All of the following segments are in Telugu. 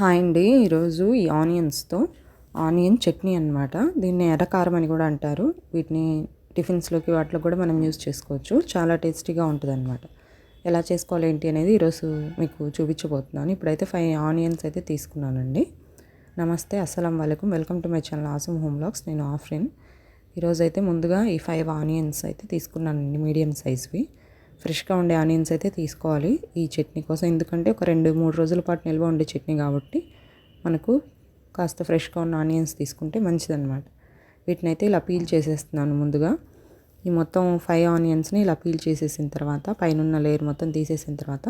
హాయ్ అండి. ఈరోజు ఈ ఆనియన్స్తో ఆనియన్ చట్నీ అనమాట దీన్ని ఎర్రకారం అని కూడా అంటారు. వీటిని టిఫిన్స్లోకి వాటిలో కూడా మనం యూజ్ చేసుకోవచ్చు. చాలా టేస్టీగా ఉంటుంది అనమాట ఎలా చేసుకోవాలి ఏంటి అనేది ఈరోజు మీకు చూపించబోతున్నాను. ఇప్పుడైతే ఫైవ్ ఆనియన్స్ అయితే తీసుకున్నానండి. నమస్తే అస్సలం వాళ్ళకు welcome to my channel awesome home blogs నేను ఆఫ్రిన్. ఈరోజు అయితే ముందుగా ఈ ఫైవ్ ఆనియన్స్ అయితే తీసుకున్నానండి మీడియం సైజ్వి. ఫ్రెష్గా ఉండే ఆనియన్స్ అయితే తీసుకోవాలి ఈ చట్నీ కోసం. ఎందుకంటే ఒక రెండు మూడు రోజుల పాటు నిల్వ ఉండే చట్నీ కాబట్టి మనకు కాస్త ఫ్రెష్గా ఉన్న ఆనియన్స్ తీసుకుంటే మంచిదన్నమాట. వీటిని అయితే ఇలా పీల్ చేసేస్తున్నాను ముందుగా. ఈ మొత్తం ఫైవ్ ఆనియన్స్ని ఇలా పీల్ చేసేసిన తర్వాత పైన లేయర్ మొత్తం తీసేసిన తర్వాత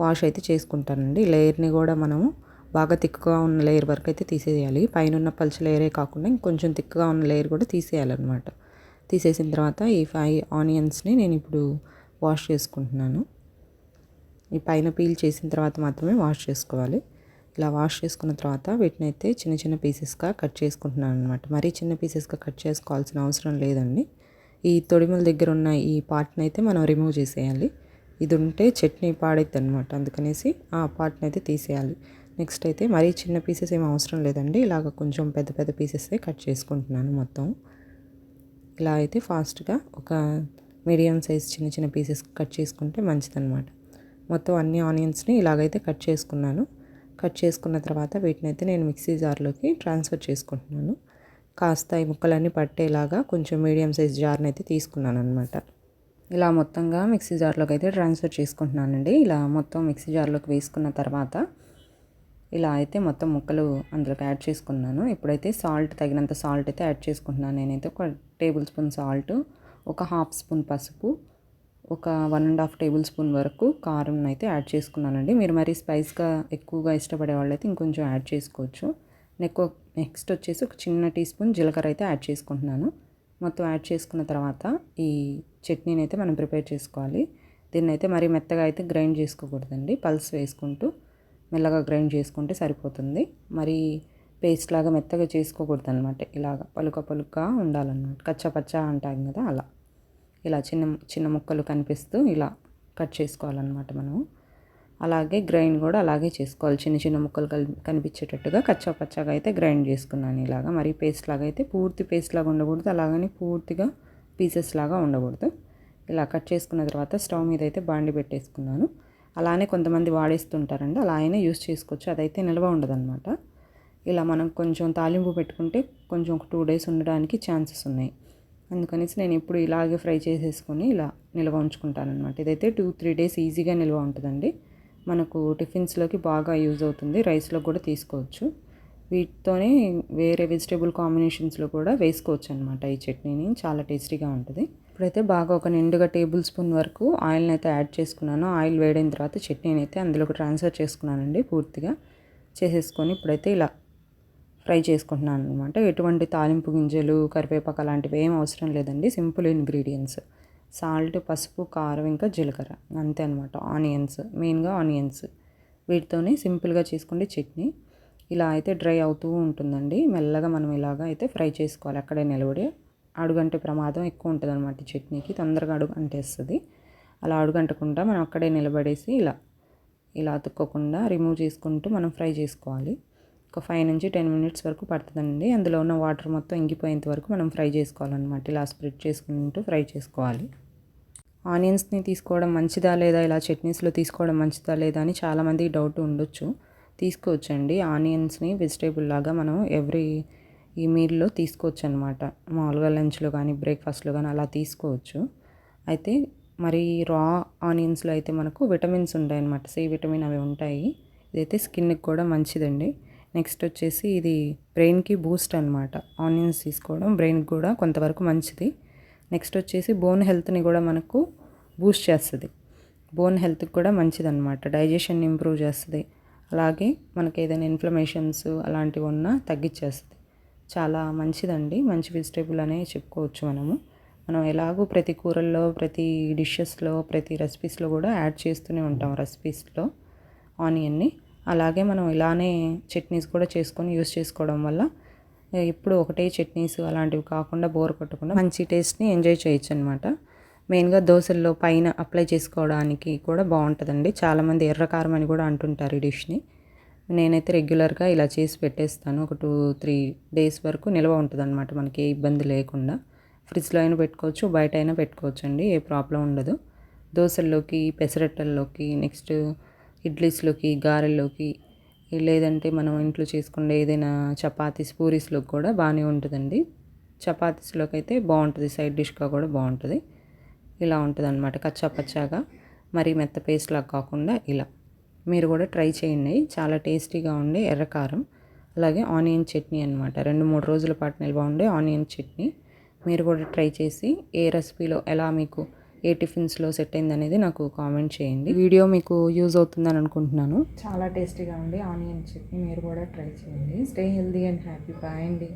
వాష్ అయితే చేసుకుంటానండి. లేయర్ని కూడా మనము బాగా తిక్కుగా ఉన్న లేయర్ వరకు అయితే తీసేయాలి. పైన ఉన్న లేయరే కాకుండా ఇంకొంచెం థిక్గా ఉన్న లేయర్ కూడా తీసేయాలన్నమాట. తీసేసిన తర్వాత ఈ ఫైవ్ ఆనియన్స్ని నేను ఇప్పుడు వాష్ చేసుకుంటున్నాను. ఈ పైన పీల్ చేసిన తర్వాత మాత్రమే వాష్ చేసుకోవాలి. ఇలా వాష్ చేసుకున్న తర్వాత వీటిని అయితే చిన్న చిన్న పీసెస్గా కట్ చేసుకుంటున్నాను అనమాట మరీ చిన్న పీసెస్గా కట్ చేసుకోవాల్సిన అవసరం లేదండి. ఈ తొడిమల దగ్గర ఉన్న ఈ పార్ట్ని అయితే మనం రిమూవ్ చేసేయాలి. ఇది ఉంటే చట్నీ పాడైద్ది అనమాట అందుకనేసి ఆ పార్ట్ని అయితే తీసేయాలి. నెక్స్ట్ అయితే మరీ చిన్న పీసెస్ ఏం అవసరం లేదండి. ఇలాగ కొంచెం పెద్ద పెద్ద పీసెస్ కట్ చేసుకుంటున్నాను మొత్తం. ఇలా అయితే ఫాస్ట్గా ఒక మీడియం సైజ్ చిన్న చిన్న పీసెస్ కట్ చేసుకుంటే మంచిదన్నమాట. మొత్తం అన్ని ఆనియన్స్ని ఇలాగైతే కట్ చేసుకున్నాను. కట్ చేసుకున్న తర్వాత వీటిని అయితే నేను మిక్సీ జార్లోకి ట్రాన్స్ఫర్ చేసుకుంటున్నాను. కాస్త ఈ ముక్కలన్నీ పట్టేలాగా కొంచెం మీడియం సైజ్ జార్ని అయితే తీసుకున్నాను అనమాట ఇలా మొత్తంగా మిక్సీ జార్లోకి అయితే ట్రాన్స్ఫర్ చేసుకుంటున్నానండి. ఇలా మొత్తం మిక్సీ జార్లోకి వేసుకున్న తర్వాత ఇలా అయితే మొత్తం ముక్కలు అందులోకి యాడ్ చేసుకున్నాను. ఇప్పుడైతే సాల్ట్ తగినంత సాల్ట్ అయితే యాడ్ చేసుకుంటున్నాను. నేనైతే ఒక టేబుల్ స్పూన్ సాల్ట్ ఒక హాఫ్ స్పూన్ పసుపు ఒక one and half tablespoon వరకు కారం అయితే యాడ్ చేసుకున్నానండి. మీరు మరి స్పైస్గా ఎక్కువగా ఇష్టపడే వాళ్ళైతే ఇంకొంచెం యాడ్ చేసుకోవచ్చు. నెక్ నెక్స్ట్ వచ్చేసి ఒక చిన్న టీ స్పూన్ జీలకర్ర అయితే యాడ్ చేసుకుంటున్నాను. మొత్తం యాడ్ చేసుకున్న తర్వాత ఈ చట్నీని అయితే మనం ప్రిపేర్ చేసుకోవాలి. దీన్ని అయితే మరీ మెత్తగా అయితే గ్రైండ్ చేసుకోకూడదండి. పల్స్ వేసుకుంటూ మెల్లగా గ్రైండ్ చేసుకుంటే సరిపోతుంది. మరి పేస్ట్ లాగా మెత్తగా చేసుకోకూడదు అనమాట ఇలాగ పలుక పలుక ఉండాలన్నమాట. కచ్చా పచ్చా అంటాం కదా అలా. ఇలా చిన్న చిన్న ముక్కలు కనిపిస్తూ ఇలా కట్ చేసుకోవాలన్నమాట మనము అలాగే గ్రైండ్ కూడా అలాగే చేసుకోవాలి. చిన్న చిన్న ముక్కలు కనిపించేటట్టుగా కచ్చా పచ్చాగా అయితే గ్రైండ్ చేసుకున్నాను ఇలాగా. మరి పేస్ట్ లాగా అయితే పూర్తి పేస్ట్ లాగా ఉండకూడదు. అలాగని పూర్తిగా పీసెస్ లాగా ఉండకూడదు. ఇలా కట్ చేసుకున్న తర్వాత స్టవ్ మీద అయితే బాండి పెట్టేసుకున్నాను. అలానే కొంతమంది వాడేస్తుంటారండి. అలా అయినా యూస్ చేసుకోవచ్చు. అదైతే నిల్వ ఉండదన్నమాట. ఇలా మనం కొంచెం తాలింపు పెట్టుకుంటే కొంచెం ఒక టూ డేస్ ఉండడానికి ఛాన్సెస్ ఉన్నాయి. అందుకనేసి నేను ఎప్పుడు ఇలాగే ఫ్రై చేసేసుకొని ఇలా నిల్వ ఉంచుకుంటాను అనమాట ఇదైతే టూ త్రీ డేస్ ఈజీగా నిల్వ ఉంటుందండి. మనకు టిఫిన్స్లోకి బాగా యూజ్ అవుతుంది. రైస్లో కూడా తీసుకోవచ్చు. వీటితోనే వేరే వెజిటేబుల్ కాంబినేషన్స్లో కూడా వేసుకోవచ్చు అనమాట ఈ చట్నీని. చాలా టేస్టీగా ఉంటుంది. ఇప్పుడైతే బాగా ఒక నిండుగా టేబుల్ స్పూన్ వరకు ఆయిల్ని అయితే యాడ్ చేసుకున్నాను. ఆయిల్ వేడైన తర్వాత చట్నీని అయితే అందులోకి ట్రాన్స్ఫర్ చేసుకున్నానండి పూర్తిగా. చేసేసుకొని ఇప్పుడైతే ఇలా ఫ్రై చేసుకుంటున్నాను అనమాట ఎటువంటి తాలింపు గింజలు కరివేపాకు అలాంటివి ఏం అవసరం లేదండి. Simple ingredients. సాల్ట్ పసుపు కారం ఇంకా జీలకర్ర. అంతే అనమాట ఆనియన్స్. మెయిన్గా ఆనియన్స్. వీటితోనే సింపుల్గా చేసుకుంటే చట్నీ. ఇలా అయితే డ్రై అవుతూ ఉంటుందండి. మెల్లగా మనం ఇలాగ అయితే ఫ్రై చేసుకోవాలి. అక్కడే నిలబడి అడుగంటే ప్రమాదం ఎక్కువ ఉంటుంది అనమాట చట్నీకి. తొందరగా అడుగు అంటేస్తుంది. అలా అడుగంటకుండా మనం అక్కడే నిలబడేసి ఇలా ఇలా అతుక్కోకుండా రిమూవ్ చేసుకుంటూ మనం ఫ్రై చేసుకోవాలి. ఒక ఫైవ్ నుంచి టెన్ మినిట్స్ వరకు పడుతుందండి. అందులో ఉన్న వాటర్ మొత్తం ఇంగిపోయేంత వరకు మనం ఫ్రై చేసుకోవాలన్నమాట. ఇలా స్ప్రెడ్ చేసుకుంటూ ఫ్రై చేసుకోవాలి. ఆనియన్స్ని తీసుకోవడం మంచిదా లేదా? ఇలా చట్నీస్లో తీసుకోవడం మంచిదా లేదా? అని చాలామంది డౌట్ ఉండొచ్చు. తీసుకోవచ్చండి. ఆనియన్స్ని వెజిటేబుల్ లాగా మనం ఎవ్రీ ఈ మీల్లో తీసుకోవచ్చు అనమాట మామూలుగా లంచ్లో కానీ బ్రేక్ఫాస్ట్లో కానీ అలా తీసుకోవచ్చు. అయితే మరి రా ఆనియన్స్లో అయితే మనకు విటమిన్స్ ఉంటాయి అన్నమాట సి విటమిన్ అవి ఉంటాయి. ఇదైతే స్కిన్కి కూడా మంచిదండి. నెక్స్ట్ వచ్చేసి ఇది బ్రెయిన్కి బూస్ట్ అనమాట ఆనియన్స్ తీసుకోవడం బ్రెయిన్కి కూడా కొంతవరకు మంచిది. నెక్స్ట్ వచ్చేసి బోన్ హెల్త్ని కూడా మనకు బూస్ట్ చేస్తుంది. బోన్ హెల్త్కి కూడా మంచిది అనమాట డైజెషన్ ఇంప్రూవ్ చేస్తుంది. అలాగే మనకి ఏదైనా ఇన్ఫ్లమేషన్స్ అలాంటివి ఉన్నా తగ్గించేస్తుంది చాలా మంచిదండి. మంచి వెజిటేబుల్ అనే చెప్పుకోవచ్చు మనము. మనం ఎలాగో ప్రతి కూరల్లో ప్రతి డిషెస్లో ప్రతి రెసిపీస్లో కూడా యాడ్ చేస్తూనే ఉంటాం రెసిపీస్లో ఆనియన్ని. అలాగే మనం ఇలానే చట్నీస్ కూడా చేసుకొని యూస్ చేసుకోవడం వల్ల ఎప్పుడు ఒకటే చట్నీస్ అలాంటివి కాకుండా బోర్ కొట్టకుండా మంచి టేస్ట్ని ఎంజాయ్ చేయొచ్చు అనమాట మెయిన్గా దోశల్లో పైన అప్లై చేసుకోవడానికి కూడా బాగుంటుందండి. చాలామంది ఎర్రకారం అని కూడా అంటుంటారు ఈ డిష్ని. నేనైతే రెగ్యులర్గా ఇలా చేసి పెట్టేస్తాను. ఒక టూ త్రీ డేస్ వరకు నిల్వ ఉంటుంది అనమాట మనకి ఏ ఇబ్బంది లేకుండా. ఫ్రిడ్జ్లో అయినా పెట్టుకోవచ్చు బయట అయినా పెట్టుకోవచ్చు అండి ఏ ప్రాబ్లం ఉండదు. దోశల్లోకి పెసరట్టల్లోకి నెక్స్ట్ ఇడ్లీస్లోకి గారెల్లోకి లేదంటే మనం ఇంట్లో చేసుకునే ఏదైనా చపాతీస్ పూరీస్లోకి కూడా బాగానే ఉంటుందండి. చపాతీస్లోకి అయితే బాగుంటుంది సైడ్ డిష్గా కూడా బాగుంటుంది. ఇలా ఉంటుంది అనమాట కచ్చా పచ్చాగా మరీ మెత్త పేస్ట్ లాగా కాకుండా ఇలా. మీరు కూడా ట్రై చేయండి చాలా టేస్టీగా ఉండే ఎర్రకారం అలాగే ఆనియన్ చట్నీ అనమాట రెండు మూడు రోజుల పాటు నిల్వ ఉండే ఆనియన్ చట్నీ మీరు కూడా ట్రై చేసి ఏ రెసిపీలో ఎలా మీకు ఏ టిఫిన్స్లో సెట్ అయింది అనేది నాకు కామెంట్ చేయండి. వీడియో మీకు యూజ్ అవుతుందని అనుకుంటున్నాను. చాలా టేస్టీగా ఉంది. ఆనియన్ చట్నీ మీరు కూడా ట్రై చేయండి. Stay healthy and happy. Bye అండి.